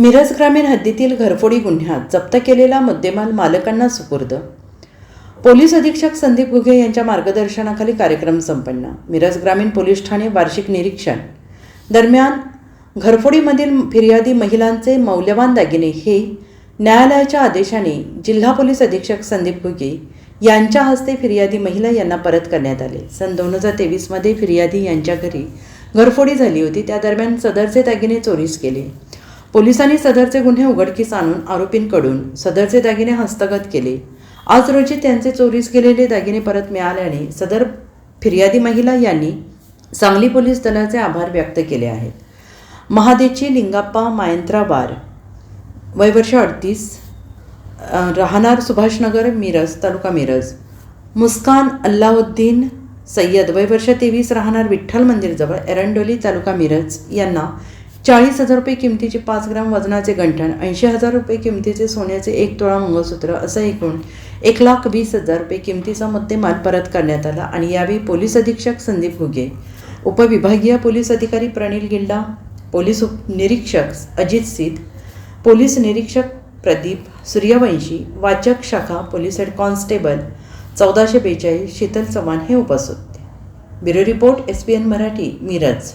मिरज ग्रामीण हद्दीतील घरफोडी गुन्ह्यात जप्त केलेला मुद्देमाल मालकांना सुपूर्द. पोलीस अधीक्षक संदीप घुगे यांच्या मार्गदर्शनाखाली कार्यक्रम संपन्न. मिरज ग्रामीण पोलीस ठाणे वार्षिक निरीक्षण. दरम्यान घरफोडीमधील फिर्यादी महिलांचे मौल्यवान दागिने हे न्यायालयाच्या आदेशाने जिल्हा पोलीस अधीक्षक संदीप घुगे यांच्या हस्ते फिर्यादी महिला यांना परत करण्यात आले. सन दोन हजार तेवीसमध्ये फिर्यादी यांच्या घरी घरफोडी झाली होती. त्या दरम्यान सदरचे दागिने चोरीस केले. पोलिसांनी सदरचे गुन्हे उघडकीस आणून आरोपींकडून सदरचे दागिने हस्तगत केले. आज रोजी त्यांचे चोरीस गेलेले दागिने परत मिळाल्याने सदर फिर्यादी महिला यांनी सांगली पोलीस दलाचे आभार व्यक्त केले आहेत. महादेची लिंगाप्पा मायंत्राबार वय वर्ष अडतीस राहणार सुभाषनगर मिरज तालुका मिरज. मुस्कान अल्लाउद्दीन सय्यद वय वर्ष तेवीस राहणार विठ्ठल मंदिरजवळ एरंडोली तालुका मिरज यांना चाळीस हजार रुपये किमतीचे पाच ग्राम वजनाचे गंठण ऐंशी हजार रुपये किमतीचे सोन्याचे एक तोळा मंगळसूत्र असं एकूण एक लाख वीस हजार रुपये किमतीचा मुद्देमाल परत करण्यात आला आणि यावेळी पोलीस अधीक्षक संदीप घुगे उपविभागीय पोलीस अधिकारी प्रणील गिल्डा पोलीस उपनिरीक्षक अजित सिद पोलीस निरीक्षक प्रदीप सूर्यवंशी वाचक शाखा पोलीस हेड कॉन्स्टेबल चौदाशे बेचाळीस शीतल चव्हाण हे उपस्थित होते. Bureau report S P N Marathi Miraj.